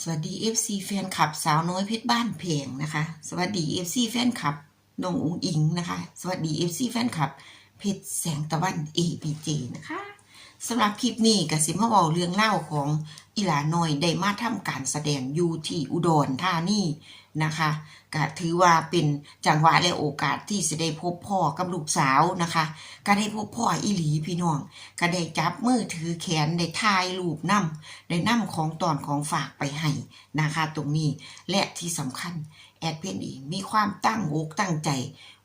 สวัสดี FC แฟนคลับสาวน้อยเพชรบ้านเพลงนะคะ สวัสดี FC แฟนคลับน้องอุ๋งอิงนะคะ สวัสดี FC แฟนคลับเพชรแสงตะวัน APJ นะคะ สำหรับคลิปนี้กับสิมาเว้าเรื่องเล่าของอีหลาน้อยได้มาทำการแสดงอยู่ที่อุดรธานีนะคะก็ถือว่าเป็นจังหวะและโอกาสที่จะได้พบพ่อกับลูกสาวนะคะก็ได้พบพ่ออีหลีพี่น้องก็ได้จับมือถือแขนได้ถ่ายรูปนำได้นำของตอนของฝากไปให้นะคะตรงนี้และที่สำคัญแอดเพนเองมีความตั้งอกตั้งใจ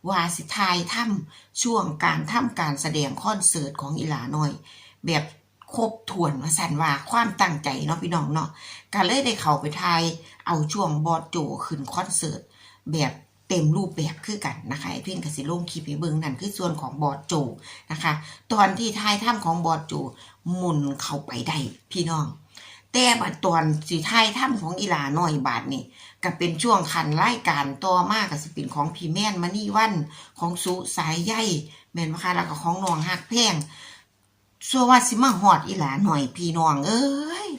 ว่าสิทายถ้ำช่วงการทำการแสดงคอนเสิร์ตของอีหลาน้อย แบบครบถ้วนว่าสันว่าความตั้งใจเนาะพี่น้องเนาะก็เลยได้เข้าไปทายเอาช่วงบอดโจขึ้นคอนเสิร์ตแบบเต็มรูปแบบคือกันนะคะไอเพ่นกับสิลงคลิปให้เบิ่งนั่นคือส่วนของบอดโจนะคะ ตอนที่ทายถ้ำของบอดโจหมุนเข้าไปได้พี่น้อง แต่บัดตอนสีทายถ้ำของอีหลาน้อยบาทนี่ก็เป็นช่วงคันรายการต่อมาก็สิเป็นของพี่แม่นมานี่วันของสุสายใยแม่นบ่คะแล้วก็ของนองฮักแพง สัวว่าสิมาฮอดอีหลาหน่อยพี่น้องเอ้ย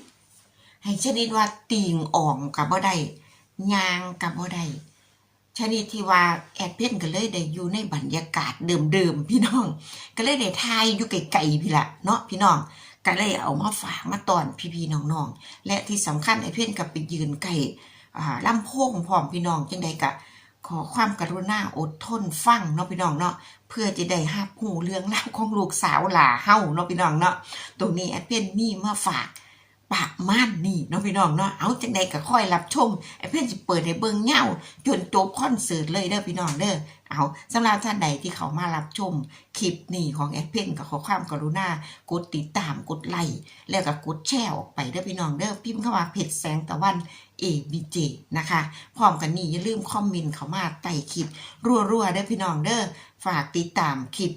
ให้ชนิดว่าติงอ่องกับบ่ได้ยางกับบ่ได้ชนิดที่ว่าแอดเพนก็เลยได้อยู่ในบรรยากาศเดิมๆพี่น้อง ก็เลยได้ทายอยู่ไกลๆพี่ละเนาะพี่น้องก็เลยเอามาฝากมาตอนพี่ๆน้องๆและที่สำคัญไอ้เพ่นกับไปยืนใกล้อ่าลำโพงพร้อมพี่น้องจังใดกะ ขอความกรุณาอดทนฟังเนาะพี่น้องเนาะเพื่อจะได้หับหูเรื่องเล่าของลูกสาวหล่าเฮาเนาะพี่น้องเนาะตรงนี้แอดเพ่นมีมาฝาก ปากม่านนี่เนาะพี่น้องเนาะเอาจังใดก็ค่อยรับชมไอ้เพ่นจะเปิดให้เบิ่งเงาจนจบคอนเสิร์ตเลยเด้อพี่น้องเด้อเอาสำหรับท่านใดที่เขามารับชมคลิปนี้ของแอดเพนก็ขอความกรุณากดติดตามกดไลค์แล้วก็กดแชร์ออกไปเด้อพี่น้องเด้อพิมพ์เข้ามาเพจแสงตะวัน ABJ นะคะพร้อมกันนี้อย่าลืมคอมเมนต์เข้ามาใต้คลิปรัวๆเด้อพี่น้องเด้อฝากติดตามคลิป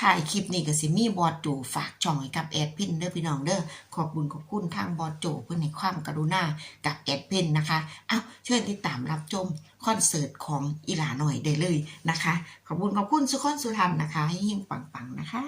ถ่ายคลิปนี้ก็สิมีบอดโจฝากช่องให้กับแอดพินเด้อพี่น้องเด้อขอบคุณขอบคุณทางบอดโจเพื่อในความกรุณากับแอดพินนะคะอ้าวเชิญติดตามรับชมคอนเสิร์ตของอีหลาหน่อยได้เลยนะคะ ขอบคุณขอบคุณสุขคนสุธรรมนะคะ ให้ยิ่งปังๆนะคะ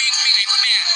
าม